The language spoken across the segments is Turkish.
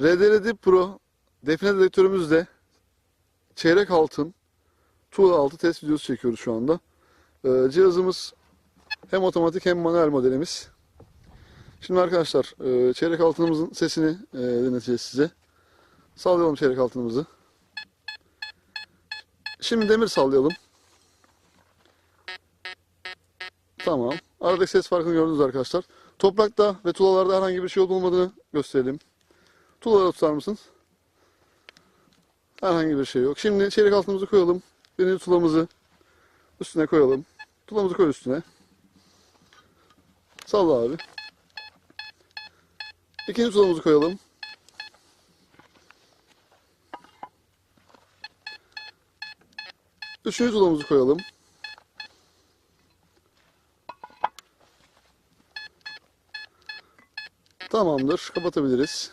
RDLD Pro define dedektörümüzle çeyrek altın tuğla altı test videosu çekiyoruz şu anda. Ee, cihazımız hem otomatik hem manuel modelimiz. Şimdi arkadaşlar e, çeyrek altınımızın sesini e, dinleteceğiz size. Sallayalım çeyrek altınımızı. Şimdi demir sallayalım. Tamam. Aradaki ses farkını gördünüz arkadaşlar. Toprakta ve tuğlalarda herhangi bir şey olmadığını gösterelim. Tuğlaları tutar mısın? Herhangi bir şey yok. Şimdi çeyrek altımızı koyalım. Birinci tuğlamızı üstüne koyalım. Tuğlamızı koy üstüne. Salla abi. İkinci tuğlamızı koyalım. Üçüncü tuğlamızı koyalım. Tamamdır. Kapatabiliriz.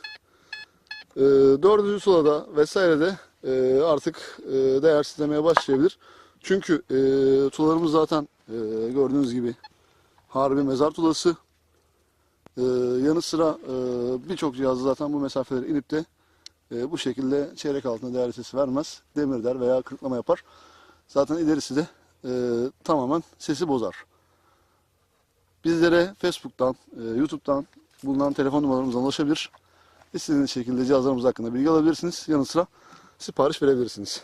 Ee, dördüncü sulada vesairede e, artık e, değersizlemeye başlayabilir. Çünkü e, tuğlalarımız zaten e, gördüğünüz gibi harbi mezar tulası. E, yanı sıra e, birçok cihazı zaten bu mesafeleri inip de e, bu şekilde çeyrek altına değerli sesi vermez. Demir der veya kırıklama yapar. Zaten ilerisi de e, tamamen sesi bozar. Bizlere Facebook'tan, e, YouTube'dan bulunan telefon numaralarımızdan ulaşabilir. İstediğiniz şekilde cihazlarımız hakkında bilgi alabilirsiniz. Yanı sıra sipariş verebilirsiniz.